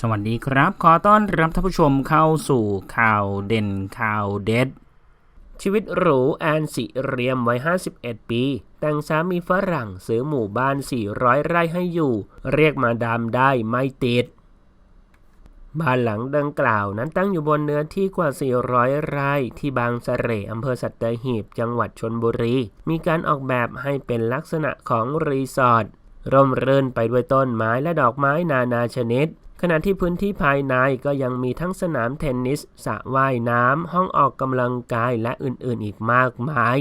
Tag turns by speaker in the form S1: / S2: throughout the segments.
S1: สวัสดีครับ ขอต้อนรับท่านผู้ชมเข้าสู่ข่าวเด่นข่าวเด็ด ชีวิตหรูแอนสิเรียมวัย 51 ปี แต่งสามีฝรั่งซื้อหมู่บ้าน 400 ไร่ให้อยู่ เรียกมาดามได้ไม่ติด บ้านหลังดังกล่าวนั้นตั้งอยู่บนเนื้อที่กว่า 400 ไร่ ที่บางสะเสร่อำเภอสัตหีบ จังหวัดชนบุรี มีการออกแบบให้เป็นลักษณะของรีสอร์ทร่มรื่นไปด้วยต้นไม้และดอกไม้นานาชนิด ขณะที่พื้นที่ภายในก็ยังมีทั้งสนามเทนนิสสระว่ายน้ำ ห้องออกกำลังกายและอื่นๆ อีกมากมาย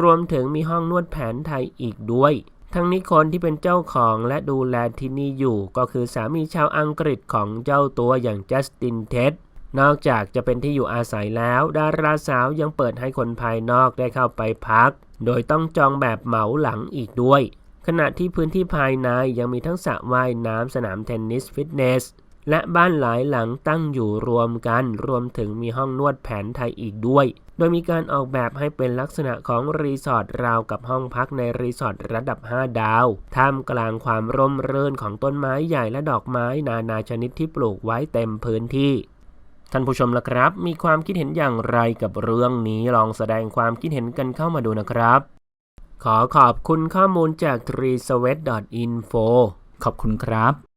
S1: รวมถึงมีห้องนวดแผนไทยอีกด้วย ทั้งนี้คนที่เป็นเจ้าของและดูแลที่นี่อยู่ ก็คือสามีชาวอังกฤษของเจ้าตัวอย่างจัสตินเท็ดนอกจากจะเป็นที่อยู่อาศัยแล้ว ดาราสาวยังเปิดให้คนภายนอกได้เข้าไปพัก โดยต้องจองแบบเหมาหลังอีกด้วย ขณะที่พื้นที่ภายในยังมีทั้งสระว่ายน้ำสนามเทนนิสฟิตเนส และบ้านหลายหลังตั้งอยู่รวมกัน รวมถึงมีห้องนวดแผนไทยอีกด้วย โดยมีการออกแบบให้เป็นลักษณะของรีสอร์ทราวกับห้องพักในรีสอร์ทระดับ 5 ดาว ท่ามกลางความร่มรื่นของต้นไม้ใหญ่และดอกไม้นานาชนิดที่ปลูกไว้เต็มพื้นที่ท่านผู้ชมล่ะครับ มีความคิดเห็นอย่างไรกับเรื่องนี้ลองแสดงความคิดเห็นกันเข้ามาดูนะครับ ขอขอบคุณข้อมูลจาก t r e e s w e t i n f o ขอบคุณครับ